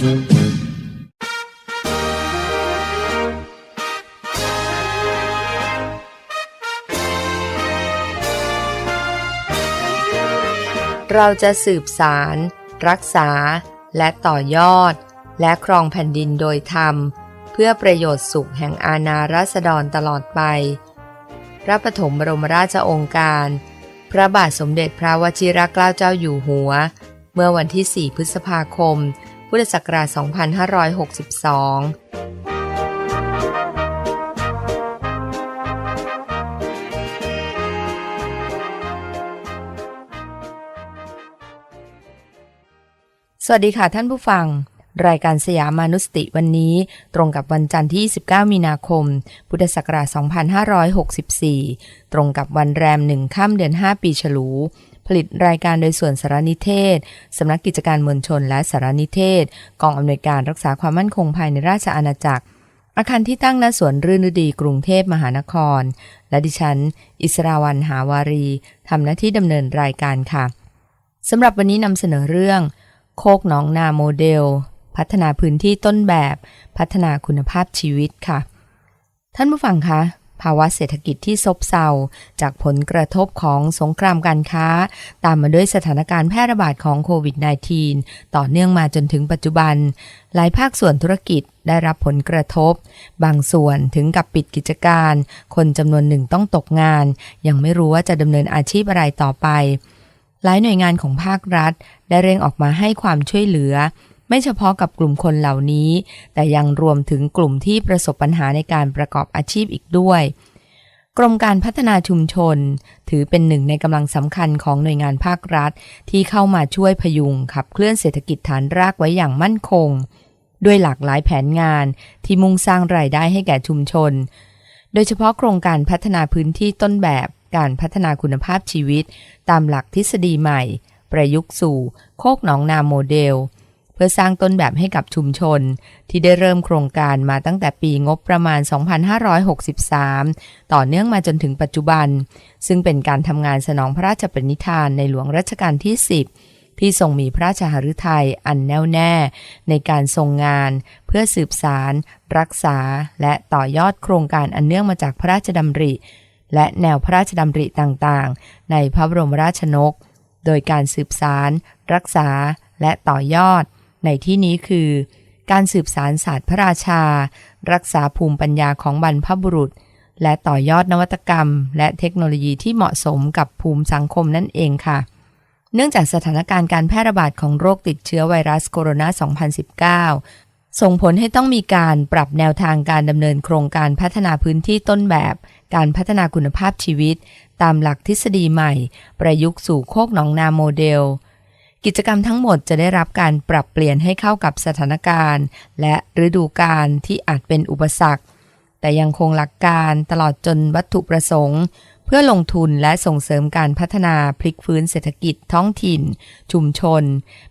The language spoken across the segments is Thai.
เราจะสืบสาร รักษา และต่อยอด และครองแผ่นดินโดยธรรม เพื่อประโยชน์สุขแห่งอาณาราษฎรตลอดไป พระปฐมบรมราชองค์การ พระบาทสมเด็จพระวชิรเกล้าเจ้าอยู่หัว เมื่อวันที่ 4 พฤษภาคม พุทธศักราช 2562สวัสดีค่ะท่านผู้ฟัง รายการสยามมานุสติวันนี้ตรงกับวันจันทร์ที่ 19 มีนาคม พุทธศักราช 2564 ตรงกับวันแรมหนึ่งค่ำเดือน 5 ปีฉลู ผลิตรายการโดยส่วนสารนิเทศ สำนักกิจการมวลชนและสารนิเทศ กองอำนวยการรักษาความมั่นคงภายในราชอาณาจักร อาคารที่ตั้งณสวนรื่นฤดีกรุงเทพมหานคร และดิฉัน อิสราวันหาวารีทำหน้าที่ดำเนินรายการค่ะสำหรับวันนี้นำเสนอเรื่อง โคกหนองนาโมเดล พัฒนาพื้นที่ต้นแบบ พัฒนาคุณภาพชีวิตค่ะ ท่านผู้ฟังคะ ภาวะเศรษฐกิจที่ซบเซาจากผลกระทบของสงครามการค้า ตามมาด้วยสถานการณ์แพร่ระบาดของโควิด -19 ต่อเนื่องมาจนถึงปัจจุบัน หลายภาคส่วนธุรกิจได้รับผลกระทบ บางส่วนถึงกับปิดกิจการ คนจำนวนหนึ่งต้องตกงาน ยังไม่รู้ว่าจะดำเนินอาชีพอะไรต่อไป หลายหน่วยงานของภาครัฐ ได้เร่งออกมาให้ความช่วยเหลือ ไม่เฉพาะกับกลุ่มคนเหล่านี้ แต่ยังรวมถึงกลุ่มที่ประสบปัญหาในการประกอบอาชีพอีกด้วย กรมการพัฒนาชุมชน ถือเป็นหนึ่งในกำลังสำคัญของหน่วยงานภาครัฐ ที่เข้ามาช่วยพยุงขับเคลื่อนเศรษฐกิจฐานรากไว้อย่างมั่นคง ด้วยหลากหลายแผนงานที่มุ่งสร้างรายได้ให้แก่ชุมชน โดยเฉพาะโครงการพัฒนาพื้นที่ต้นแบบการพัฒนาคุณภาพชีวิต ตามหลักทฤษฎีใหม่ ประยุกต์สู่ โคกหนองนาโมเดล พื่อสร้างต้นแบบให้กับชุมชน ที่ได้เริ่มโครงการมาตั้งแต่ปีงบประมาณ 2563 ต่อเนื่องมาจนถึงปัจจุบัน ซึ่งเป็นการทำงานสนองพระราชปณิธานในหลวงรัชกาลที่ 10 ที่ทรงมีพระราชหฤทัยอันแน่วแน่ ในการทรงงาน เพื่อสืบสาร รักษา และต่อยอดโครงการอันเนื่องมาจากพระราชดำริ และแนวพระราชดำริต่างๆ ในพระบรมราชนก โดยการสืบสาร รักษา และต่อยอด ในที่นี้คือ การสืบสารศาสตร์พระราชา รักษาภูมิปัญญาของบรรพบุรุษ และต่อยอดนวัตกรรม และเทคโนโลยีที่เหมาะสมกับภูมิสังคมนั่นเองค่ะ เนื่องจากสถานการณ์การแพร่ระบาดของโรคติดเชื้อไวรัสโคโรนา 2019ส่งผลให้ต้องมีการปรับแนวทางการดำเนินโครงการพัฒนาพื้นที่ต้นแบบ การพัฒนาคุณภาพชีวิต ตามหลักทฤษฎีใหม่ ประยุกต์สู่โคกหนองนาโมเดล กิจกรรมทั้งหมดจะได้รับการปรับเปลี่ยนให้เข้ากับสถานการณ์ และฤดูกาลที่อาจเป็นอุปสรรค แต่ยังคงหลักการตลอดจนวัตถุประสงค์ เพื่อลงทุนและส่งเสริมการพัฒนาพลิกฟื้นเศรษฐกิจท้องถิ่น ชุมชน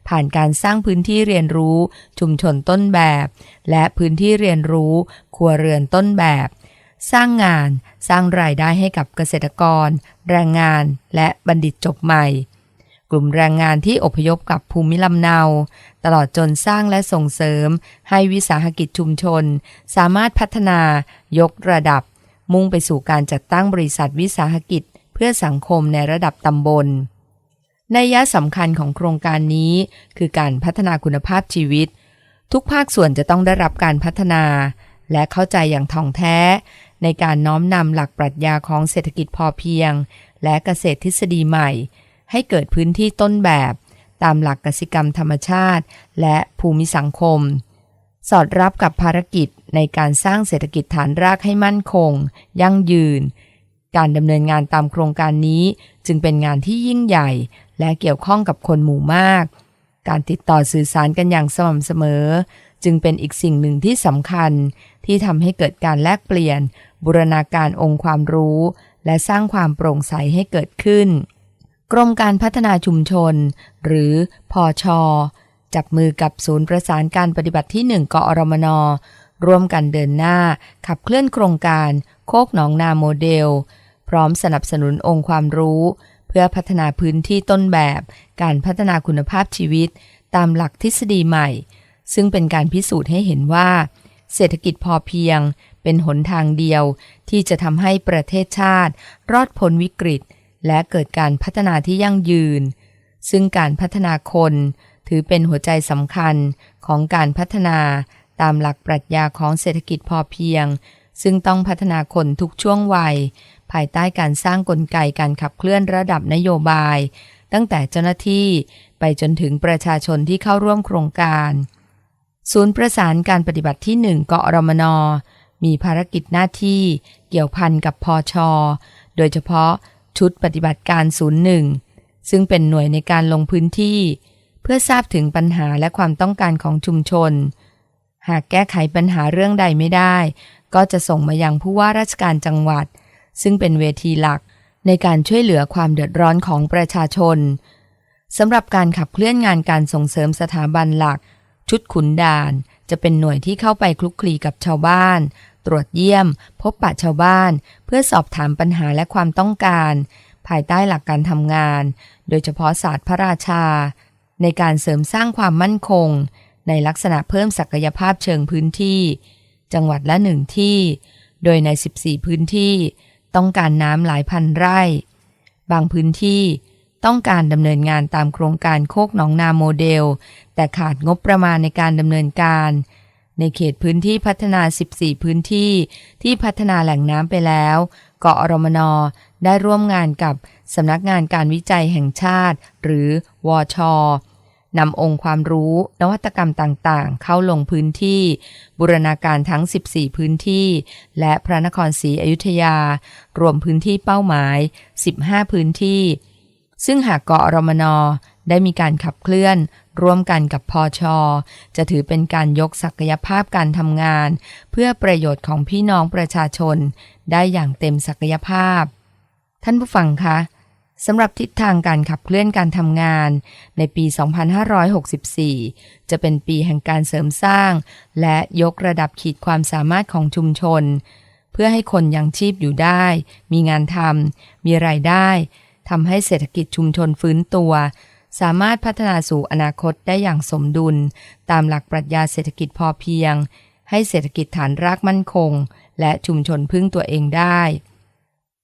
ผ่านการสร้างพื้นที่เรียนรู้ ชุมชนต้นแบบ และพื้นที่เรียนรู้ ครัวเรือนต้นแบบ สร้างงาน สร้างรายได้ให้กับเกษตรกร แรงงาน และบัณฑิตจบใหม่ กลุ่มแรงงานที่อพยพกับภูมิลำเนา ตลอดจนสร้างและส่งเสริม ให้วิสาหกิจชุมชน สามารถพัฒนายกระดับ มุ่งไปสู่การจัดตั้งบริษัทวิสาหกิจ เพื่อสังคมในระดับตำบลในยะสำคัญของโครงการนี้ คือการพัฒนาคุณภาพชีวิต ทุกภาคส่วนจะต้องได้รับการพัฒนา และเข้าใจอย่างท่องแท้ ในการน้อมนำหลักปรัชญาของเศรษฐกิจพอเพียง และเกษตรทฤษฎีใหม่ ให้เกิดพื้นที่ต้นแบบ ตามหลักกสิกรรมธรรมชาติ และภูมิสังคม สอดรับกับภารกิจในการสร้างเศรษฐกิจฐานรากให้มั่นคง ยั่งยืน การดำเนินงานตามโครงการนี้จึงเป็นงานที่ยิ่งใหญ่ และเกี่ยวข้องกับคนหมู่มาก การติดต่อสื่อสารกันอย่างสม่ำเสมอ จึงเป็นอีกสิ่งหนึ่งที่สำคัญ ที่ทำให้เกิดการแลกเปลี่ยน บูรณาการองค์ความรู้ และสร้างความโปร่งใสให้เกิดขึ้น กรมการพัฒนาชุมชน หรือพอชอจับมือกับศูนย์ประสานการปฏิบัติที่ 1กอรมน ร่วมกันเดินหน้า ขับเคลื่อนโครงการ โคกหนองนาโมเดล พร้อมสนับสนุนองค์ความรู้ เพื่อพัฒนาพื้นที่ต้นแบบ การพัฒนาคุณภาพชีวิต ตามหลักทฤษฎีใหม่ ซึ่งเป็นการพิสูจน์ให้เห็นว่า เศรษฐกิจพอเพียง เป็นหนทางเดียวที่จะทำให้ประเทศชาติ รอดพ้นวิกฤต และเกิดการพัฒนาที่ยั่งยืน ซึ่งการพัฒนาคนถือเป็นหัวใจสำคัญของการพัฒนาตามหลักปรัชญาของเศรษฐกิจพอเพียง ซึ่งต้องพัฒนาคนทุกช่วงวัย ภายใต้การสร้างกลไกการขับเคลื่อนระดับนโยบาย ตั้งแต่เจ้าหน้าที่ไปจนถึงประชาชนที่เข้าร่วมโครงการ ศูนย์ประสานการปฏิบัติที่ 1 เกาะรมนมีภารกิจหน้าที่เกี่ยวพันกับพอชอโดยเฉพาะ ชุดปฏิบัติการศูนย์หนึ่งซึ่งเป็นหน่วยในการลงพื้นที่ เพื่อทราบถึงปัญหาและความต้องการของชุมชน หากแก้ไขปัญหาเรื่องใดไม่ได้ ก็จะส่งมายังผู้ว่าราชการจังหวัด ซึ่งเป็นเวทีหลักในการช่วยเหลือความเดือดร้อนของประชาชนสำหรับการขับเคลื่อนงานการส่งเสริมสถาบันหลัก ชุดขุนด่าน จะเป็นหน่วยที่เข้าไปคลุกคลีกับชาวบ้าน รวจเยี่ยม พบปะชาวบ้าน เพื่อสอบถามปัญหาและความต้องการ ภายใต้หลักการทำงาน โดยเฉพาะศาสตร์พระราชา ในการเสริมสร้างความมั่นคง ในลักษณะเพิ่มศักยภาพเชิงพื้นที่ จังหวัดละหนึ่งที่ โดยใน 14 พื้นที่ ต้องการน้ำหลายพันไร่ บางพื้นที่ต้องการดำเนินงานตามโครงการโคกหนองนาโมเดล แต่ขาดงบประมาณในการดำเนินการ ในเขตพื้นที่พัฒนา 14 พื้นที่ที่พัฒนาแหล่งน้ำไปแล้วเกาะอรมนได้ร่วมงานกับสำนักงานการวิจัยแห่งชาติ หรือวชนำองค์ความรู้ นวัตกรรมต่างๆ เข้าลงพื้นที่ บูรณาการทั้ง 14 พื้นที่ และพระนครศรีอยุธยา รวมพื้นที่เป้าหมาย 15 พื้นที่ ซึ่งหากเกาะรมนได้มีการขับเคลื่อน ร่วมกันกับพอชอจะถือเป็นการยกศักยภาพการทำงาน เพื่อประโยชน์ของพี่น้องประชาชน ได้อย่างเต็มศักยภาพ ท่านผู้ฟังคะสำหรับทิศทางการขับเคลื่อนการทำงาน ในปี 2564 จะเป็นปีแห่งการเสริมสร้าง และยกระดับขีดความสามารถของชุมชน เพื่อให้คนยังชีพอยู่ได้ มีงานทำมีรายได้ทำให้เศรษฐกิจชุมชนฟื้นตัว สามารถพัฒนาสู่อนาคตได้อย่างสมดุล ตามหลักปรัชญาเศรษฐกิจพอเพียง ให้เศรษฐกิจฐานรากมั่นคง และชุมชนพึ่งตัวเองได้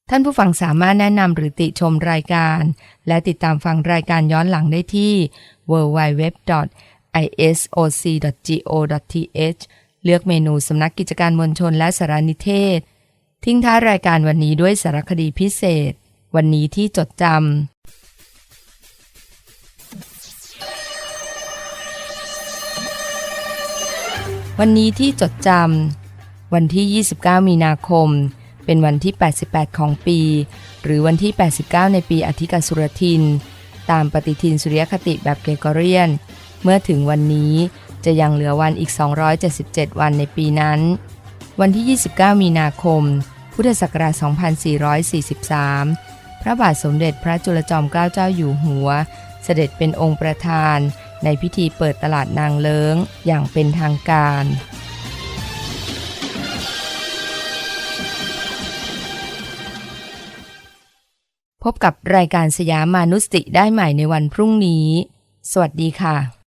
ท่านผู้ฟังสามารถแนะนำหรือติชมรายการ และติดตามฟังรายการย้อนหลังได้ที่ www.isoc.go.th เลือกเมนูสำนักกิจการมวลชนและสารนิเทศ ทิ้งท้ายรายการวันนี้ด้วยสารคดีพิเศษ วันนี้ที่จดจำ วันนี้ที่จดจำวันที่ 29 มีนาคม เป็นวันที่ 88 ของปี หรือวันที่ 89 ในปีอธิกสุรทิน ตามปฏิทินสุริยคติแบบเกรกอเรียน เมื่อถึงวันนี้จะยังเหลือวันอีก 277 วันในปีนั้น วันที่ 29 มีนาคม พุทธศักราช 2443 พระบาทสมเด็จพระจุลจอมเกล้าเจ้าอยู่หัว เสด็จเป็นองค์ประธาน ในพิธีเปิดตลาดนางเลิงอย่างเป็นทางการพบกับรายการสยามมานุสติได้ใหม่ในวันพรุ่งนี้ สวัสดีค่ะ